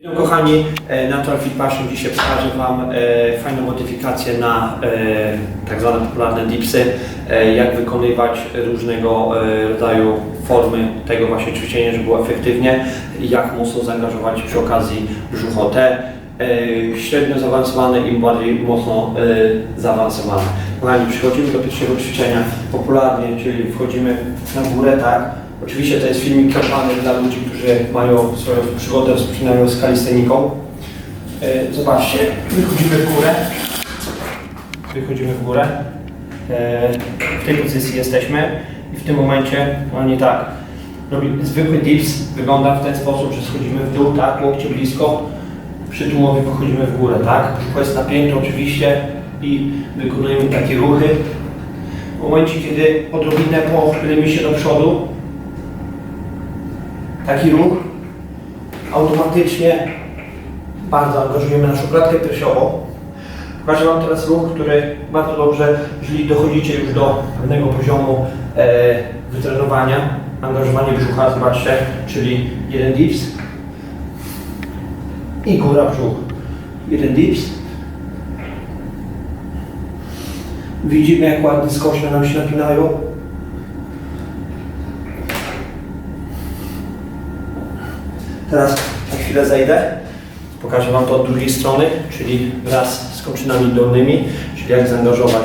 Witam kochani, e, Natural Fit Passion dzisiaj pokażę Wam e, fajną modyfikację na e, tak zwane popularne dipsy, jak wykonywać różnego rodzaju formy tego właśnie ćwiczenia, żeby było efektywnie jak mocno zaangażować przy okazji brzuchotę. E, średnio zaawansowane i bardziej mocno e, zaawansowane. Kochani, przechodzimy do pierwszego ćwiczenia popularnie, czyli wchodzimy na górę, tak? Oczywiście to jest filmik kierowany dla ludzi, którzy mają swoją przygodę rozpoczynają z kalisteniką. E, Zobaczcie, wychodzimy w górę. Wychodzimy w górę. W tej pozycji jesteśmy i w tym momencie, no nie tak, zwykły dips, wygląda w ten sposób, że schodzimy w dół, tak, łokcie blisko, przy tułowie wychodzimy w górę, tak, brzucho jest napięte oczywiście i wykonujemy takie ruchy. W momencie, kiedy odrobinę pochylimy się do przodu, taki ruch automatycznie bardzo angażujemy naszą klatkę piersiową. Pokażę Wam teraz ruch, który bardzo dobrze, jeżeli dochodzicie już do pewnego poziomu e, wytrenowania, angażowanie brzucha, zobaczcie, czyli jeden dips i góra brzuch. Jeden dips. Widzimy jak ładnie skośne nam się napinają. Teraz na chwilę zejdę. Pokażę Wam to od drugiej strony, czyli wraz z kończynami dolnymi, czyli jak zaangażować.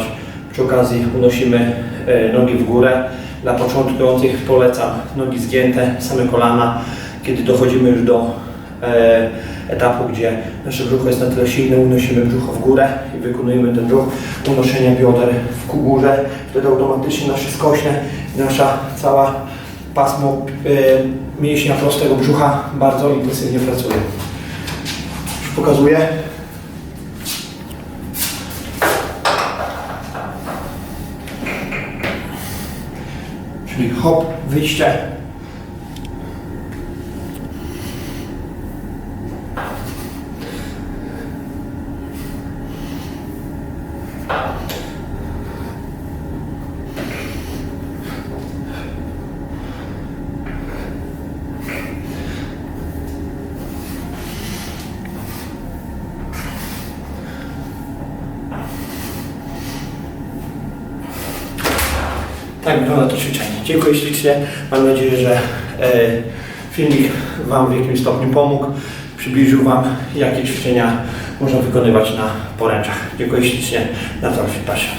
Przy okazji unosimy e, nogi w górę. Dla początkujących polecam nogi zgięte, same kolana. Kiedy dochodzimy już do e, etapu, gdzie nasze brzucho jest na tyle silne, unosimy brzucho w górę i wykonujemy ten ruch unoszenia bioder w górze. Wtedy automatycznie nasze skośne, nasza cała pasmo e, mięśnia prostego brzucha bardzo intensywnie pracuje. Już pokazuję. Czyli hop, wyjście. Tak wygląda to ćwiczenie. Dziękuję ślicznie. Mam nadzieję, że e, filmik Wam w jakimś stopniu pomógł, przybliżył Wam, jakie ćwiczenia można wykonywać na poręczach. Dziękuję ślicznie. Na to się